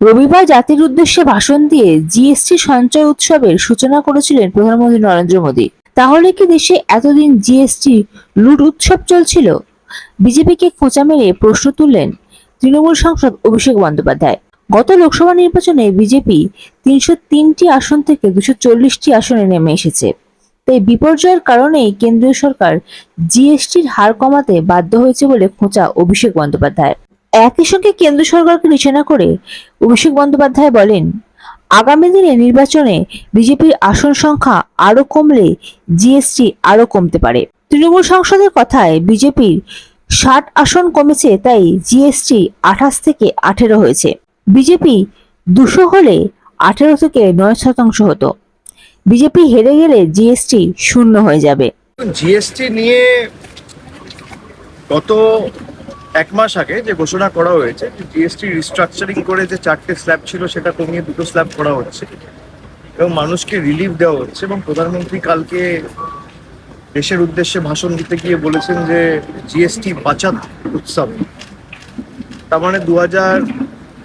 রবিবার জাতির উদ্দেশ্যে ভাষণ দিয়ে জিএসটি সঞ্চয় উৎসবের সূচনা করেছিলেন প্রধানমন্ত্রী নরেন্দ্র মোদী। তাহলে কি দেশে এতদিন জিএসটি লুট উৎসব চলছিল? বিজেপিকে খোঁচা মেরে প্রশ্ন তুললেন তৃণমূল সাংসদ অভিষেক বন্দ্যোপাধ্যায়। গত লোকসভা নির্বাচনে বিজেপি তিনশো তিনটি আসন থেকে দুশো চল্লিশটি আসনে নেমে এসেছে। তাই বিপর্যয়ের কারণেই কেন্দ্রীয় সরকার জিএসটির হার কমাতে বাধ্য হয়েছে বলে খোঁচা অভিষেক বন্দ্যোপাধ্যায়। একই সঙ্গে কেন্দ্র সরকারকে নিশানা করে অভিষেক বন্দ্যোপাধ্যায় বলেন, আগামী দিনে নির্বাচনে বিজেপির আসন সংখ্যা আরও কমলে জিএসটি আরও কমতে পারে। তৃণমূল সংসদের কথায় বিজেপির ষাট আসন কমেছে, তাই জিএসটি আঠাশ থেকে আঠেরো হয়েছে। বিজেপি দুশো হলে আঠেরো থেকে নয় শতাংশ হতো। বিজেপি হেরে গেলে জিএসটি শূন্য হয়ে যাবে। জিএসটি নিয়ে গত এক মাস আগে যে ঘোষণা করা হয়েছে জিএসটি রিস্ট্রাকচারিং করে যে চারটে স্ল্যাব ছিল সেটা কমিয়ে দুটো স্ল্যাব করা হচ্ছে। এবং মানুষকে রিলিফ দেওয়া হচ্ছে এবং প্রধানমন্ত্রী কালকে দেশের উদ্দেশ্যে ভাষণ দিতে গিয়ে বলেছেন যে জিএসটি বাঁচাত উৎসব। তার মানে দু হাজার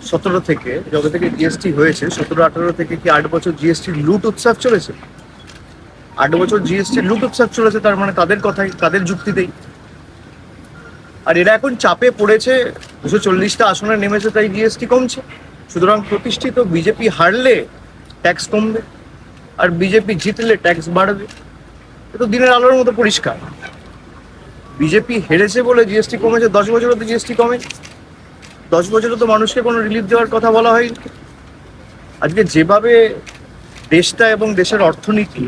সতেরো থেকে যবে থেকে জিএসটি হয়েছে, সতেরো আঠারো থেকে কি আট বছর জিএসটি লুট উৎসব চলেছে? আট বছর জিএসটি লুট উৎসব চলেছে, তার মানে তাদের কথাই, তাদের যুক্তিতেই। আর এরা এখন চাপে পড়েছে। দুশো চল্লিশটা আসনে নেমেছে, তাই জিএসটি কমছে। সুতরাং প্রতিষ্ঠিত বিজেপি হারলে ট্যাক্স কমবে, আর বিজেপি জিতলে ট্যাক্স বাড়বে। এ তো দিনের আলোর মতো পরিষ্কার। বিজেপি হেরেছে বলে জিএসটি কমেছে, দশ বছরে তো জিএসটি কমে। দশ বছরে তো মানুষকে কোনো রিলিফ দেওয়ার কথা বলা হয়নি। আজকে যেভাবে দেশটা এবং দেশের অর্থনীতি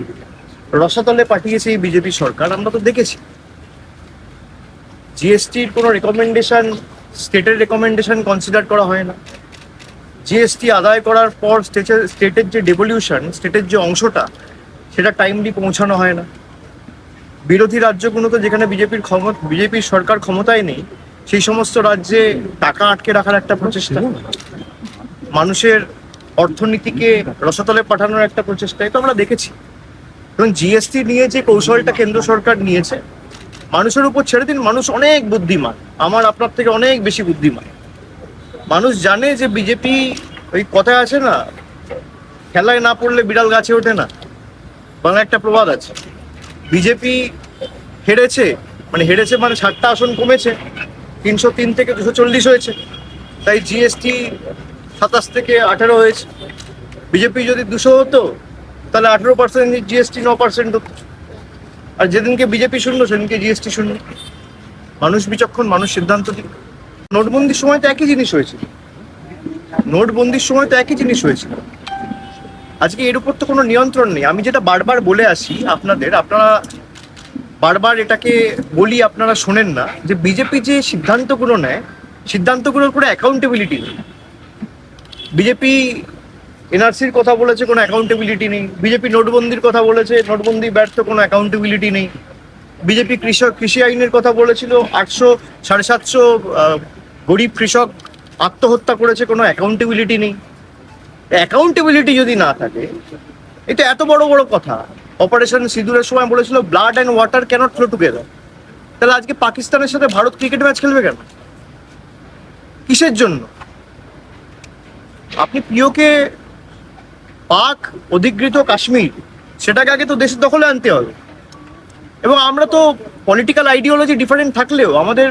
রসাতলে পাঠিয়েছে এই বিজেপি সরকার, আমরা তো দেখেছি। জিএসটির কোনো রেকমেন্ডেশন স্টেটের রেকমেন্ডেশন কনসিডার করা হয় না। জিএসটি আদায় করার পর স্টেটের স্টেটের যে ডেভলিউশন স্টেটের যে অংশটা, সেটা টাইমলি পৌঁছানো হয় না। বিরোধী রাজ্যগুলোতে যেখানে বিজেপির ক্ষমতা, বিজেপির সরকার ক্ষমতায় নেই, সেই সমস্ত রাজ্যে টাকা আটকে রাখার একটা প্রচেষ্টা। মানুষের অর্থনীতিকে রসাতলে পাঠানোর একটা প্রচেষ্টা এটা আমরা দেখেছি। এবং জিএসটি নিয়ে যে কৌশলটা কেন্দ্র সরকার নিয়েছে মানুষের উপর ছেড়ে দিন, মানুষ অনেক বুদ্ধিমান। আমার আপনার থেকে অনেক বেশি বুদ্ধিমান। মানুষ জানে যে বিজেপি ওই কথায় আছে না, খেলায় না পড়লে বিড়াল গাছে ওঠে না। বাংলা একটা প্রবাদ আছে। বিজেপি হেরেছে মানে হেরেছে মানে ষাটটা আসন কমেছে, তিনশো তিন থেকে দুশো চল্লিশ হয়েছে। তাই জিএসটি সাতাশ থেকে আঠেরো হয়েছে। বিজেপি যদি দুশো হতো, তাহলে আঠেরো পার্সেন্ট জিএসটি, ন পার্সেন্ট হতো। আর যেদিনকে বিজেপি শূন্য সেদিনকে জিএসটি শূন্য মানুষ বিচক্ষণ, মানুষ সিদ্ধান্ত দিক নোটবন্দির সময় তো একই জিনিস হয়েছিল। নোটবন্দির সময় তো একই জিনিস হয়েছিল। আজকে এর উপর তো কোনো নিয়ন্ত্রণ নেই। আমি যেটা বারবার বলে আসি আপনাদের, আপনারা বারবার এটাকে বলি, আপনারা শোনেন না, যে বিজেপি যে সিদ্ধান্তগুলো নেয়, সিদ্ধান্তগুলোর কোনো অ্যাকাউন্টেবিলিটি নেই। বিজেপি এনআরসির কথা বলেছে, কোনো অ্যাকাউন্টেবিলিটি নেই। বিজেপি নোটবন্দির কথা বলেছে, নোটবন্দি ব্যর্থ, কোনো অ্যাকাউন্টেবিলিটি নেই। বিজেপি কৃষক কৃষি আইনের কথা বলেছিল, আটশো, সাড়ে সাতশো গরিব কৃষক আত্মহত্যা করেছে, কোনো অ্যাকাউন্টেবিলিটি নেই। অ্যাকাউন্টেবিলিটি যদি না থাকে, এটা এত বড় বড় কথা। অপারেশন সিঁদুরের সময় বলেছিল blood and water can't flow together তাহলে আজকে পাকিস্তানের সাথে ভারত ক্রিকেট ম্যাচ খেলবে কেন? কিসের জন্য? আপনি প্রিয়কে পাক অধিকৃত কাশ্মীর, সেটাকে আগে তো দেশের দখলে আনতে হবে। এবং আমরা তো পলিটিক্যাল আইডিওলজি ডিফারেন্ট থাকলেও আমাদের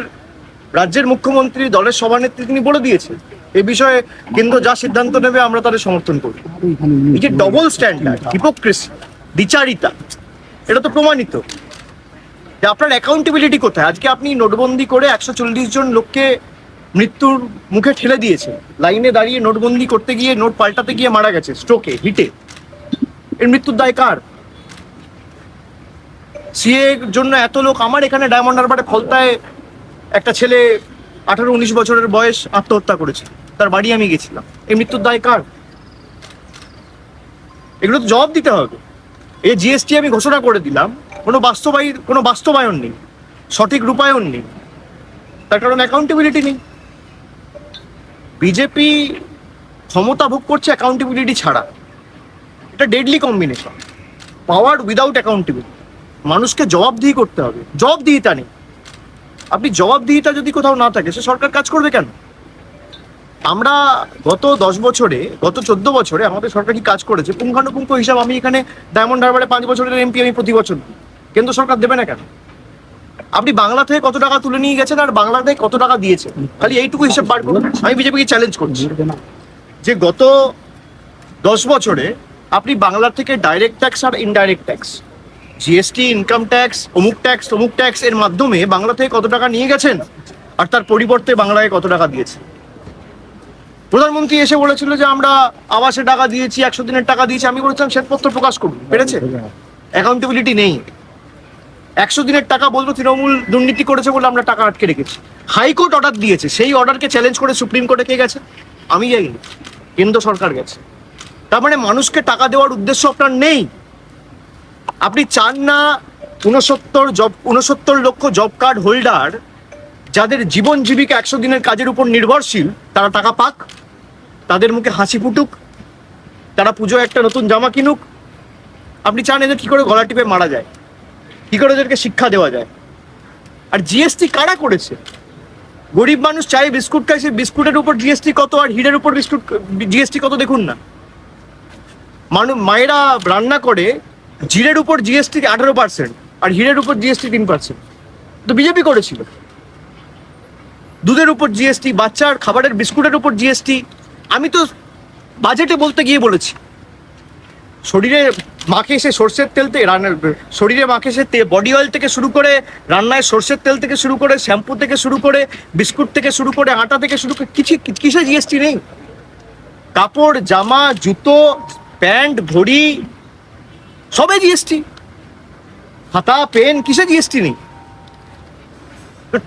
রাজ্যের মুখ্যমন্ত্রী, দলের সভানেত্রী তিনি বলে দিয়েছে এ বিষয়ে কেন্দ্র যা সিদ্ধান্ত নেবে আমরা তাদের সমর্থন করব এই যে ডবল স্ট্যান্ডার্ড হিপোক্রেসি দ্বিচারিতা, এটা তো প্রমাণিত। যে আপনার অ্যাকাউন্টেবিলিটি কোথায়? আজকে আপনি নোটবন্দি করে একশো চল্লিশ জন লোককে মৃত্যুর মুখে ঠেলে দিয়েছে। লাইনে দাঁড়িয়ে নোটবন্দি করতে গিয়ে, নোট পাল্টাতে গিয়ে মারা গেছে স্ট্রোকে হিটে এর মৃত্যুর দায় কার? সিএ জন্য এত লোক আমার এখানে ডায়মন্ড হারবারে ফলতায় একটা ছেলে আঠারো উনিশ বছরের বয়স আত্মহত্যা করেছে। তার বাড়ি আমি গেছিলাম। এই মৃত্যুর দায় কার? এগুলো তো জবাব দিতে হবে। এই জিএসটি আমি ঘোষণা করে দিলাম। কোনো বাস্তবায়ী কোনো বাস্তবায়ন নেই। সঠিক রূপায়ণ নেই। তার কারণ অ্যাকাউন্টেবিলিটি নেই। বিজেপি ক্ষমতা ভোগ করছে অ্যাকাউন্টেবিলিটি ছাড়া। এটা deadly combination power without accountability মানুষকে জবাবদিহি করতে হবে। জবাবদিহিতা নেই। আপনি জবাবদিহিতা যদি কোথাও না থাকে, সে সরকার কাজ করবে কেন? আমরা গত দশ বছরে, গত চোদ্দ বছরে আমাদের সরকার কি কাজ করেছে? পুঙ্খানুপুঙ্খ হিসাব আমি এখানে ডায়মন্ড হারবারে পাঁচ বছরের এমপি আমি প্রতি বছর কেন্দ্র সরকার দেবে না কেন? আপনি বাংলা থেকে কত টাকা তুলে নিয়ে গেছেন আর বাংলা থেকে কত টাকা দিয়েছে খালি এইটুকু হিসেব বার করুন। আমি বিজেপিকে চ্যালেঞ্জ করছি। যে গত দশ বছরে আপনি বাংলার থেকে ডাইরেক্ট ট্যাক্স আর indirect tax GST income tax অমুক ট্যাক্স অমুক ট্যাক্স এর মাধ্যমে বাংলা থেকে কত টাকা নিয়ে গেছেন আর তার পরিবর্তে বাংলায় কত টাকা দিয়েছে প্রধানমন্ত্রী এসে বলেছিল যে আমরা আবাসে টাকা দিয়েছি একশো দিনের টাকা দিয়েছি। আমি বলেছিলাম শ্বেতপত্র প্রকাশ করুন। পেরেছে? অ্যাকাউন্টেবিলিটি নেই। একশো দিনের টাকা বলব তৃণমূল দুর্নীতি করেছে বলে আমরা টাকা আটকে রেখেছি। হাইকোর্ট অর্ডার দিয়েছে, সেই অর্ডারকে চ্যালেঞ্জ করে সুপ্রিম কোর্টে কে গেছে? আমি যাইনি, কেন্দ্র সরকার গেছে। তার মানে মানুষকে টাকা দেওয়ার উদ্দেশ্য আপনার নেই। আপনি চান না উনসত্তর জব উনসত্তর লক্ষ জব কার্ড হোল্ডার যাদের জীবন জীবিকা একশো দিনের কাজের উপর নির্ভরশীল, তারা টাকা পাক, তাদের মুখে হাসি ফুটুক, তারা পুজো একটা নতুন জামা কিনুক। আপনি চান এদের কি করে গলা টিপে মারা যায়। কি করে ওদেরকে শিক্ষা দেওয়া যায়? আর জিএসটি কারা করেছে? গরিব মানুষ চাই বিস্কুট সেই বিস্কুটের উপর জিএসটি কত আর হিরের উপর বিস্কুট জিএসটি কত দেখুন না। মানুষ মায়েরা রান্না করে, জিরের উপর জিএসটি আঠারো পার্সেন্ট আর হিরের উপর জিএসটি তিন পার্সেন্ট তো বিজেপি করেছিল। দুধের উপর জিএসটি বাচ্চার খাবারের বিস্কুটের উপর জিএসটি আমি তো বাজেটে বলতে গিয়ে বলেছি। শরীরে মাখে সে সর্ষের তেল থেকে রান্নার শরীরে মাখে সে বডি অয়েল থেকে শুরু করে রান্নায় সর্ষের তেল থেকে শুরু করে শ্যাম্পু থেকে শুরু করে বিস্কুট থেকে শুরু করে আটা থেকে শুরু করে কিছু কিসে জিএসটি নেই। কাপড়, জামা, জুতো, প্যান্ট, ঘড়ি সবে জিএসটি। খাতা, পেন কিসে জিএসটি নেই।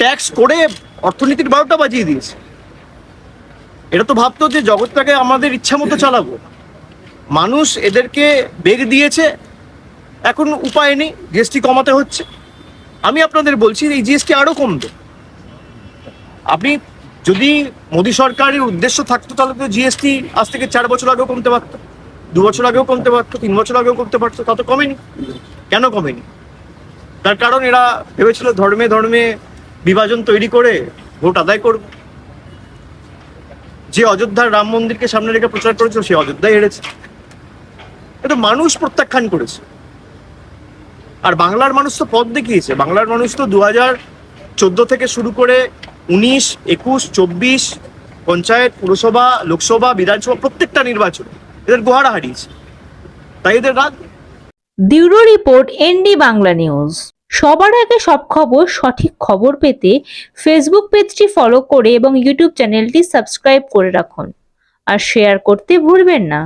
ট্যাক্স করে অর্থনীতির বারোটা বাজিয়ে দিয়েছে। এটা তো ভাবতো যে জগৎটাকে আমাদের ইচ্ছা মতো চালাবো। মানুষ এদেরকে বেগ দিয়েছে, এখন উপায় নেই, জিএসটি কমাতে হচ্ছে। আমি আপনাদের বলছি, এই জিএসটি আরও কমবে। আপনি যদি মোদী সরকারের উদ্দেশ্য থাকতো, তাহলে তো জিএসটি আজ থেকে চার বছর আগেও কমতে পারতো, দু বছর আগেও কমতে পারতো, তিন বছর আগেও কমতে পারতো, তা তো কমেনি। কেন কমেনি? তার কারণ এরা ভেবেছিল ধর্মে ধর্মে বিভাজন তৈরি করে ভোট আদায় করবে। যে অযোধ্যার রাম মন্দিরকে সামনে রেখে প্রচার করেছিল, সে অযোধ্যায় হেরেছে। এটা মানুষ প্রত্যাখ্যান করেছে। আর বাংলার মানুষ তো পথ দেখিয়েছে। বাংলার মানুষ তো দু চোদ্দ থেকে শুরু করে উনিশ, একুশ, চব্বিশ, পঞ্চায়েত, পুরসভা, লোকসভা, বিধানসভা, প্রত্যেকটা নির্বাচন এদের গোহারা হারিয়েছে। তাই এদের রাগ bureau report ND Bangla news. সবার আগে সব খবর, সঠিক খবর পেতে ফেসবুক পেজটি ফলো করে এবং ইউটিউব চ্যানেলটি সাবস্ক্রাইব করে রাখুন। আর শেয়ার করতে ভুলবেন না।